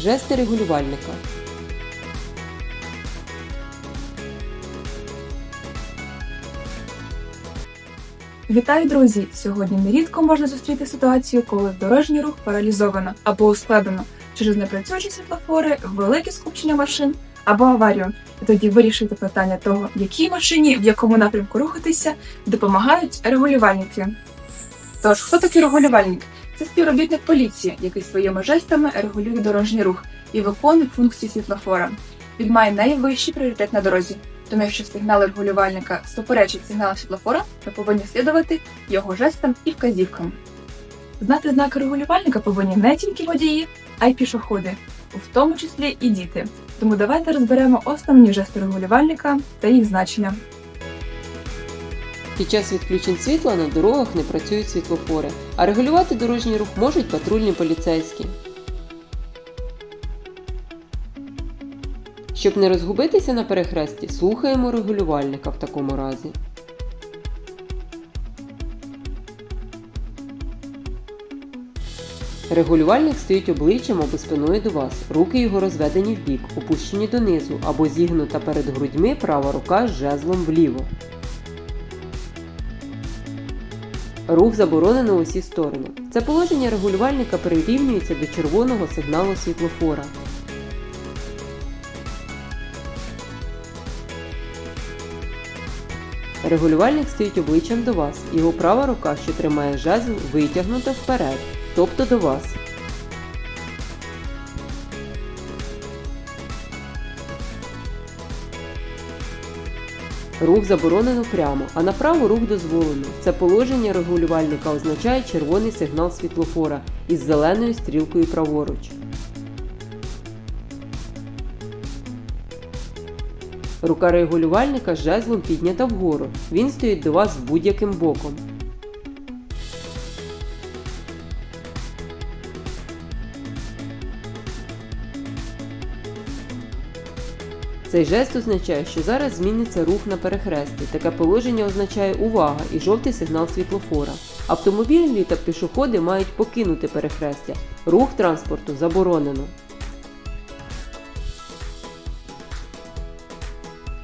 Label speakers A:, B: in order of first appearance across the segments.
A: Жести регулювальника.
B: Вітаю, друзі! Сьогодні нерідко можна зустріти ситуацію, коли дорожній рух паралізовано або ускладнено через непрацюючі світлофори, велике скупчення машин або аварію. І тоді вирішити питання того, якій машині в якому напрямку рухатися, допомагають регулювальники. Тож, хто такий регулювальник? Це співробітник поліції, який своїми жестами регулює дорожній рух і виконує функції світлофора. Він має найвищий пріоритет на дорозі. Тому якщо сигнал регулювальника суперечить сигналу світлофора, ми повинні слідувати його жестам і вказівкам. Знати знаки регулювальника повинні не тільки водії, а й пішоходи, в тому числі і діти. Тому давайте розберемо основні жести регулювальника та їх значення.
A: Під час відключень світла на дорогах не працюють світлофори, а регулювати дорожній рух можуть патрульні поліцейські. Щоб не розгубитися на перехресті, слухаємо регулювальника в такому разі. Регулювальник стоїть обличчям або спиною до вас, руки його розведені вбік, опущені донизу або зігнута перед грудьми права рука з жезлом вліво. Рух заборонено усі сторони. Це положення регулювальника прирівнюється до червоного сигналу світлофора. Регулювальник стоїть обличчям до вас. Його права рука, що тримає жезл, витягнута вперед, тобто до вас. Рух заборонено прямо, а направо рух дозволено. Це положення регулювальника означає червоний сигнал світлофора із зеленою стрілкою праворуч. Рука регулювальника жезлом піднята вгору. Він стоїть до вас будь-яким боком. Цей жест означає, що зараз зміниться рух на перехресті. Таке положення означає увага і жовтий сигнал світлофора. Автомобілі та пішоходи мають покинути перехрестя. Рух транспорту заборонено.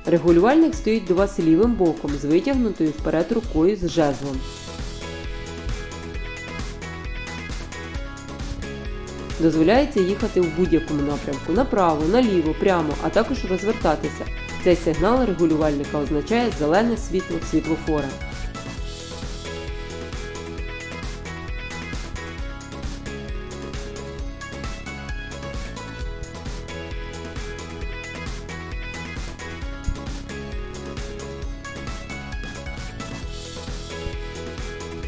A: Регулювальник стоїть до вас лівим боком з витягнутою вперед рукою з жезлом. Дозволяється їхати в будь-якому напрямку направо, наліво, прямо, а також розвертатися. Цей сигнал регулювальника означає зелене світло світлофора.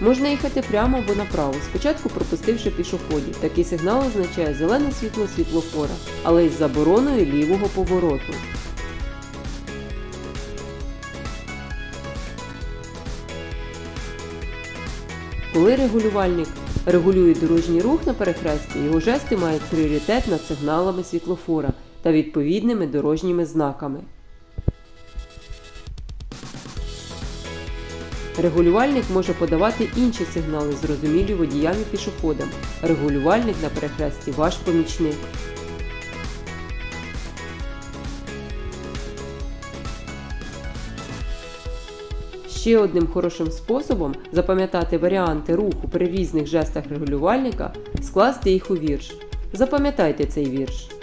A: Можна їхати прямо або направо, спочатку пропустивши пішоходів. Такий сигнал означає зелене світло світлофора, але із забороною лівого повороту. Коли регулювальник регулює дорожній рух на перехресті, його жести мають пріоритет над сигналами світлофора та відповідними дорожніми знаками. Регулювальник може подавати інші сигнали, зрозумілі водіям і пішоходам. Регулювальник на перехресті ваш помічник. Ще одним хорошим способом запам'ятати варіанти руху при різних жестах регулювальника скласти їх у вірш. Запам'ятайте цей вірш.